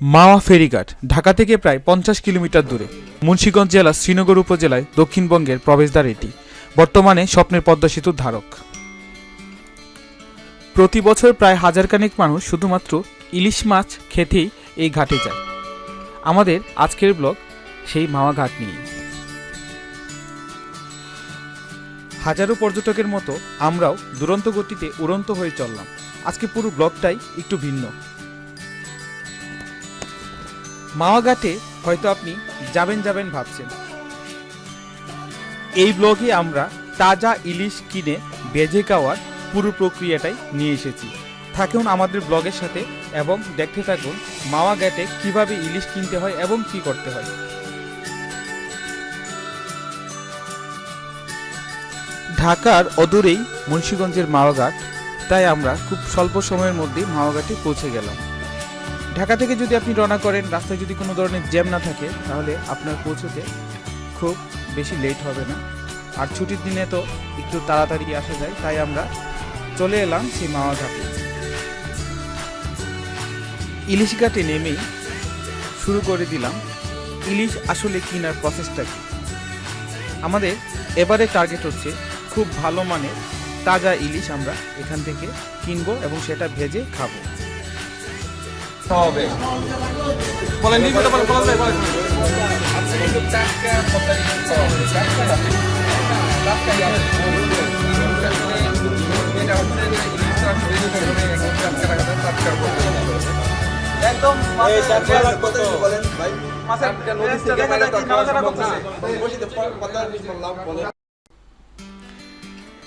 মাওয়া ফেরিঘাট, ঢাকা থেকে প্রায় পঞ্চাশ কিলোমিটার দূরে। মুন্সীগঞ্জ জেলার শ্রীনগর উপজেলায় দক্ষিণবঙ্গের প্রবেশদ্বার এটি, বর্তমানে স্বপ্নের পদ্মা সেতুর ধারক। প্রতি বছর প্রায় হাজারখানেক মানুষ শুধুমাত্র ইলিশ মাছ খেতেই এই ঘাটে যায়। আমাদের আজকের ব্লগ সেই মাওয়া ঘাট নিয়ে হাজারো পর্যটকের মতো আমরাও দুরন্ত গতিতে উড়ন্ত হয়ে চললাম। আজকে পুরো ব্লগটাই একটু ভিন্ন। মাওয়া ঘাটে হয়তো আপনি যাবেন যাবেন ভাবছেন। এই ব্লগে আমরা তাজা ইলিশ কিনে বেজে খাওয়ার পুরো প্রক্রিয়াটাই নিয়ে এসেছি। থাকুন আমাদের ব্লগের সাথে এবং দেখতে থাকুন মাওয়া ঘাটে কীভাবে ইলিশ কিনতে হয় এবং কি করতে হয়। ঢাকার অদূরেই মুন্সীগঞ্জের মাওয়াঘাট, তাই আমরা খুব স্বল্প সময়ের মধ্যে মাওয়াঘাটে পৌঁছে গেলাম। ঢাকা থেকে যদি আপনি রওনা করেন, রাস্তায় যদি কোনো ধরনের জ্যাম না থাকে, তাহলে আপনার পৌঁছতে খুব বেশি লেট হবে না। আর ছুটির দিনে তো একটু তাড়াতাড়ি আসা যায়, তাই আমরা চলে এলাম সেই মাওয়া ঘাটে। ইলিশ ঘাটে নেমেই শুরু করে দিলাম, ইলিশ আসলে কেনার প্রসেসটা কি? আমাদের এবারে টার্গেট হচ্ছে খুব ভালো মানের তাজা ইলিশ আমরা এখান থেকে কিনবো এবং সেটা ভেজে খাব। হবে বলেন একদম ভাই মাছের নদী থেকে।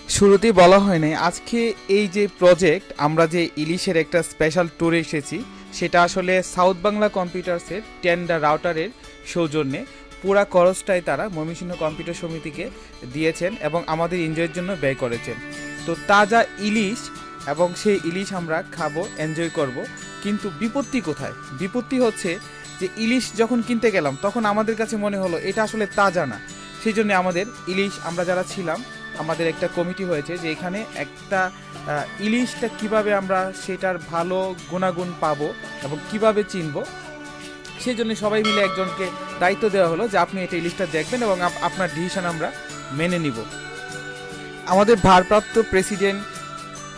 শুরুতেই বলা হয় নাই আজকে এই যে প্রজেক্ট আমরা যে ইলিশের একটা স্পেশাল ট্যুরে এসেছি সেটা আসলে সাউথ বাংলা কম্পিউটার্সের টেন্ডার রাউটারের সৌজন্যে পুরা খরচটাই তারা ময়মনসিংহ কম্পিউটার সমিতিকে দিয়েছেন এবং আমাদের এনজয়ের জন্য ব্যয় করেছেন। তো তাজা ইলিশ এবং সেই ইলিশ আমরা খাব, এনজয় করব, কিন্তু বিপত্তি কোথায়? বিপত্তি হচ্ছে যে ইলিশ যখন কিনতে গেলাম, তখন আমাদের কাছে মনে হলো এটা আসলে তাজা না। সেই জন্য আমাদের ইলিশ আমরা যারা ছিলাম আমাদের একটা কমিটি হয়েছে যে এখানে একটা ইলিশটা কীভাবে আমরা সেটার ভালো গুণাগুণ পাবো এবং কীভাবে চিনবো সেই জন্য সবাই মিলে একজনকে দায়িত্ব দেওয়া হলো যে আপনি এটা ইলিশটা দেখবেন এবং আপনার ডিসিশন আমরা মেনে নিব। আমাদের ভারপ্রাপ্ত প্রেসিডেন্ট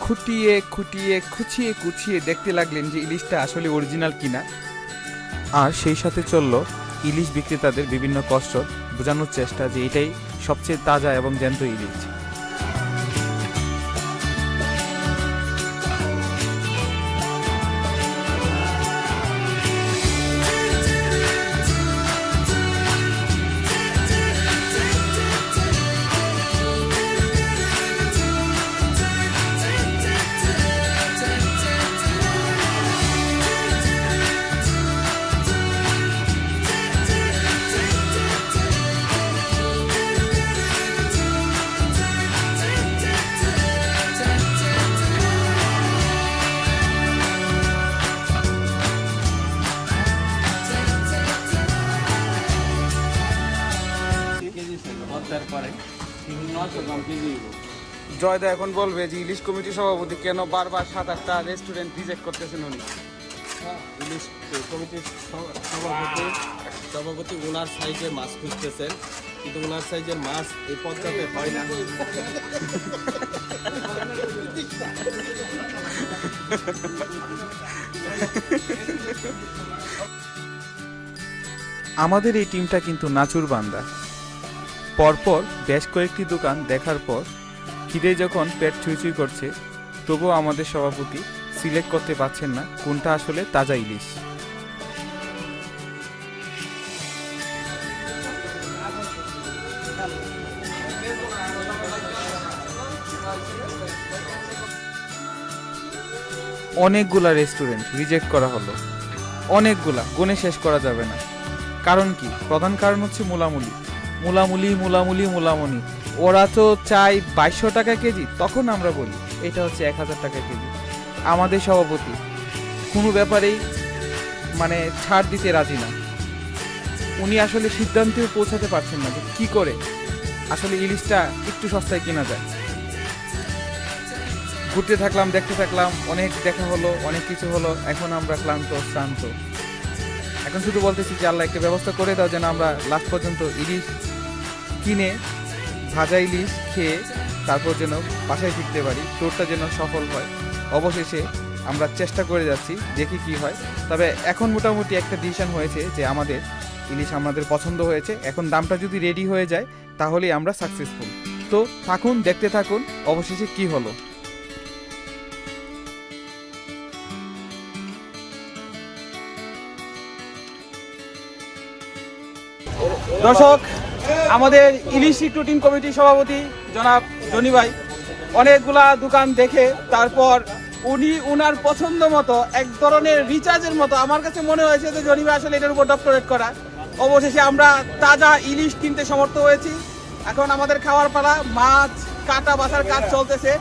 খুঁটিয়ে খুঁটিয়ে খুঁচিয়ে কুচিয়ে দেখতে লাগলেন যে ইলিশটা আসলে অরিজিনাল কিনা। আর সেই সাথে চলল ইলিশ বিক্রেতাদের বিভিন্ন কষ্ট বোঝানোর চেষ্টা যে এটাই সবচেয়ে তাজা এবং জ্যান্ত ইলিশ। জয়দা এখন বলবে যে ইলিশ কমিটি সভাপতি কেন বারবার সাত আটটা রেস্টুরেন্ট রিজেক্ট করতেছেন উনি? ইলিশ কমিটির সভাপতি সভাপতি ওনার সাইজের মাছ খুঁজতেছেন কিন্তু ওনার সাইজের মাছ এই পর্যায়ে হয় না। আমাদের এই টিমটা কিন্তু নাচুর বান্দা। পরপর বেশ কয়েকটি দোকান দেখার পর খিদে যখন পেট ছুঁই করছে, তবুও আমাদের সভাপতি সিলেক্ট করতে পারছেন না কোনটা আসলে তাজা ইলিশ। অনেকগুলা রেস্টুরেন্ট রিজেক্ট করা হলো। অনেকগুলা, গুণে শেষ করা যাবে না। কারণ কি? প্রধান কারণ হচ্ছে মুলামুলি। মুলামুলি মুলামুলি, মুলামুনি। ওরা তো চাই বাইশশো টাকা কেজি, তখন আমরা বলি, এটা হচ্ছে এক হাজার টাকা কেজি। আমাদের সভাপতি, কোনো ব্যাপারেই মানে ছাড় দিতে রাজি না। উনি আসলে সিদ্ধান্তেও পৌঁছাতে পারছেন না যে কি করে। আসলে ইলিশটা একটু সস্তায় কেনা যায়। ঘুরতে থাকলাম, দেখতে থাকলাম, অনেক দেখা হলো, অনেক কিছু হলো, এখন আমরা ক্লান্ত, শ্রান্ত। এখন শুধু বলতেছি যে আল্লাহ একটা ব্যবস্থা করে দাও যেন আমরা লাস্ট পর্যন্ত ইলিশ কিনে ভাজা ইলিশ খেয়ে তারপর যেন বাসায় ফিরতে পারি ট্যুরটা যেন সফল হয়। অবশেষে আমরা চেষ্টা করে যাচ্ছি, দেখি কি হয়। তবে এখন মোটামুটি একটা ডিসিশন হয়েছে যে আমাদের ইলিশ আমাদের পছন্দ হয়েছে। এখন দামটা যদি রেডি হয়ে যায়, তাহলেই আমরা সাকসেসফুল তো থাকুন, দেখতে থাকুন, অবশেষে কি হলো? দর্শক আমাদের ইলিশ টুটিন কমিটির সভাপতি জনাব জনি ভাই। অনেকগুলা দোকান দেখে তারপর উনি উনার পছন্দ মতো এক ধরনের রিচার্জের মতো। আমার কাছে মনে হয়েছে যে জনি ভাই আসলে এটার উপর ডক্টরেট করা। অবশেষে আমরা তাজা ইলিশ কিনতে সমর্থ হয়েছি। এখন আমাদের খাওয়ার পালা, মাছ, কাটা বাসার কাজ চলতেছে।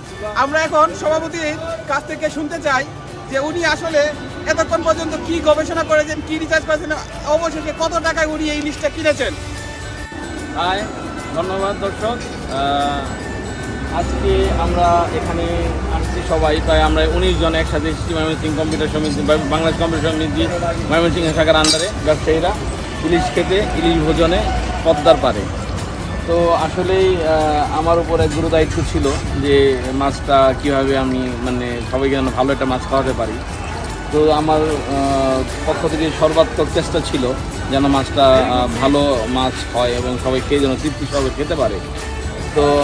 আমরা এখন সভাপতির কাছ থেকে শুনতে চাই যে উনি আসলে এতক্ষণ পর্যন্ত কি গবেষণা করেছেন, কি রিচার্জ করেছেন, অবশেষে কত টাকায় উনি এই ইলিশটা কিনেছেন? হাই ধন্যবাদ, দর্শক। আজকে আমরা এখানে আসছি সবাই। প্রায় আমরা উনিশ জন একসাথে এসেছি ময়মনসিং কম্পিউটার সমিতি, বাংলাদেশ কম্পিউটার সমিতি ময়মনসিং শাখার আন্ডারে ব্যবসায়ীরা ইলিশ খেতে, ইলিশ ভোজনে পদ্মার পারে তো আসলেই আমার উপর এক গুরু দায়িত্ব ছিল যে মাছটা কীভাবে আমি মানে সবাইকে ভালো একটা মাছ খাওয়াতে পারি। তো আমার পক্ষ থেকে সর্বাত্মক চেষ্টা ছিল যেন মাছটা ভালো মাছ হয় এবং সবাই খেয়ে যেন তৃপ্তি সবাই খেতে পারে। তো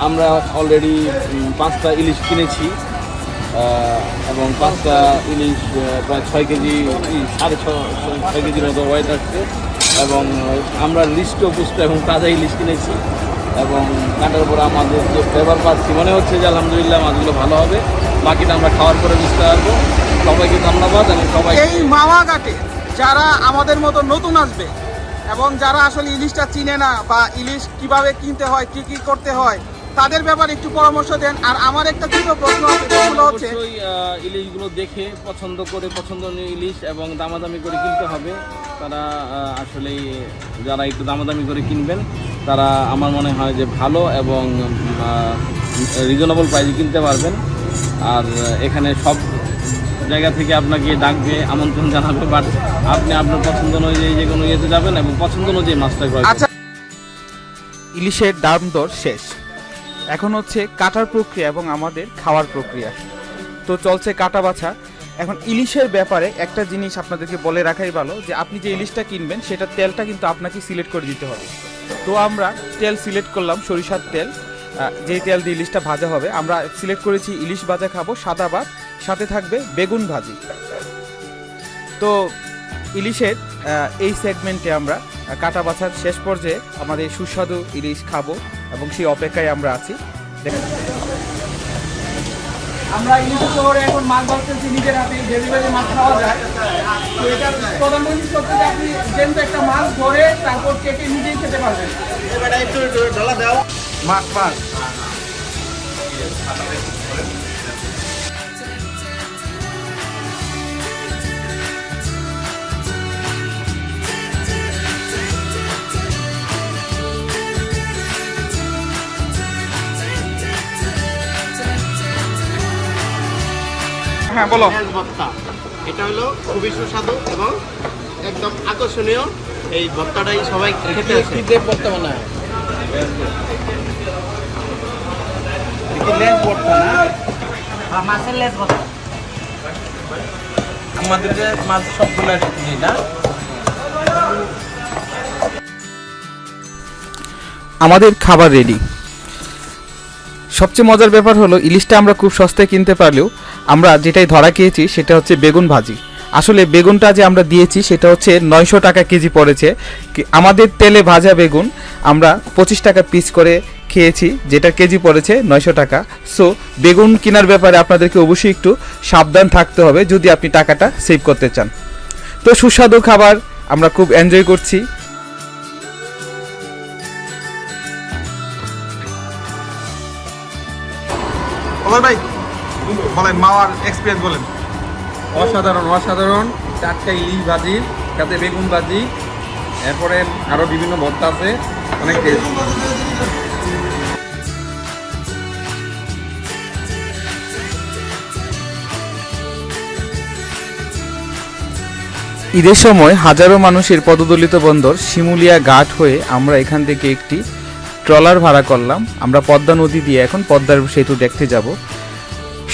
আমরা অলরেডি পাঁচটা ইলিশ কিনেছি এবং পাঁচটা ইলিশ প্রায় ছয় কেজি সাড়ে ছ, ছয়- কেজির মতো ওয়েট আসছে এবং আমরা লিস্ট পুষ্ট এবং তাজা ইলিশ কিনেছি। এবং কাটার পরে আমাদের যে ফ্লেভার পাচ্ছি, মনে হচ্ছে যে আলহামদুলিল্লাহ মাছগুলো ভালো হবে। বাকিটা আমরা খাওয়ার পরে বুঝতে পারব। সবাইকে ধন্যবাদ এবং সবাই এই মাওয়া ঘাটে যারা আমাদের মতো নতুন আসবে এবং যারা আসলে ইলিশটা চিনে না বা ইলিশ কীভাবে কিনতে হয় কি কি করতে হয় তাদের ব্যাপারে একটু পরামর্শ দেন। আর আমার একটা ছোট প্রশ্ন হচ্ছে ইলিশগুলো দেখে পছন্দ করে পছন্দনীয় ইলিশ এবং দামাদামি করে কিনতে হবে। তারা আসলে যারা একটু দামাদামি করে কিনবেন তারা আমার মনে হয় যে ভালো এবং রিজনেবল প্রাইসে কিনতে পারবেন। আর এখানে সব জায়গা থেকে আপনাকে ডাকবে, আমন্ত্রণ জানাবে বাট আপনি আপনার পছন্দ অনুযায়ী যে কোনো ইয়েতে যাবেন এবং পছন্দ অনুযায়ী মাছটা। আচ্ছা। ইলিশের দাম দর শেষ। এখন হচ্ছে কাটার প্রক্রিয়া এবং আমাদের খাওয়ার প্রক্রিয়া। তো চলছে কাটা বাছা। এখন ইলিশের ব্যাপারে একটা জিনিস আপনাদেরকে বলে রাখাই ভালো, যে আপনি যে ইলিশটা কিনবেন, সেটা তেলটা কিন্তু আপনাকে সিলেক্ট করে দিতে হবে। তো আমরা তেল সিলেক্ট করলাম, সরিষার তেল। যেই তেল দিয়ে ইলিশটা ভাজা হবে, আমরা সিলেক্ট করেছি ইলিশ ভাজা খাব সাদা ভাত সাথে থাকবে বেগুন ভাজি। তো ইলিশের এই সেগমেন্টে আমরা কাটা বাছার শেষ পর্যায়ে আমাদের সুস্বাদু ইলিশ খাব এবং সেই অপেক্ষায় আমরা আছি। দেখেন আমরা ইলিশ শহরে এখন মাছ ধরতেছি নিজের হাতে ডেলিভারি মাছ খাওয়া যায়। তো এটা প্রধান জিনিস যে আপনি যেহেতু একটা মাছ ধরে তারপর কেটে নিজেই খেতে পারবেন। মাছ মাছ। হ্যাঁ বলো। ভর্তা এটা হলো খুবই সুস্বাদু এবং একদম আকর্ষণীয়। এই ভর্তাটাই সবাই খেতে আসে। আমাদের যে মাছ সবগুলো না? আমাদের খাবার রেডি সবচেয়ে মজার ব্যাপার হলো ইলিশটা আমরা খুব সস্তায় কিনতে পারলেও আমরা যেটাই ধরা খেয়েছি সেটা হচ্ছে বেগুন ভাজি। আসলে বেগুনটা যে আমরা দিয়েছি সেটা হচ্ছে নয়শো টাকা কেজি পড়েছে। আমাদের তেলে ভাজা বেগুন আমরা পঁচিশ টাকা পিস করে খেয়েছি, যেটা কেজি পড়েছে নয়শো টাকা। সো বেগুন কেনার ব্যাপারে আপনাদেরকে অবশ্যই একটু সাবধান থাকতে হবে যদি আপনি টাকাটা সেভ করতে চান। তো সুস্বাদু খাবার আমরা খুব এনজয় করছি। ভাই বলেন মাওয়ার এক্সপিরিয়েন্স বলেন। অসাধারণ অসাধারণ। চারটা ইলিশ ভাজি সাথে বেগুন ভাজি এরপরে আরও বিভিন্ন ভর্তা আছে অনেক টেস্ট ঈদের সময় হাজারো মানুষের পদদলিত বন্দর শিমুলিয়া ঘাট হয়ে আমরা এখান থেকে একটি ট্রলার ভাড়া করলাম। আমরা পদ্মা নদী দিয়ে এখন পদ্মার সেতু দেখতে যাব।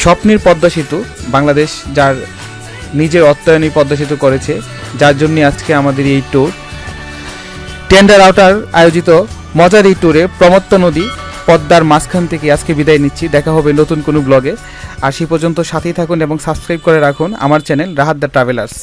স্বপ্নের পদ্মা সেতু বাংলাদেশ, যার নিজের অর্থায়নী পদ্মা সেতু করেছে, যার জন্য আজকে আমাদের এই ট্যুর টেন্ডার আউটার আয়োজিত মজার এই ট্যুরে প্রমত্ত নদী পদ্মার মাঝখান থেকে আজকে বিদায় নিচ্ছি। দেখা হবে নতুন কোনো ব্লগে আর সেই পর্যন্ত সাথেই থাকুন এবং সাবস্ক্রাইব করে রাখুন আমার চ্যানেল রাহাত দ্য ট্রাভেলার্স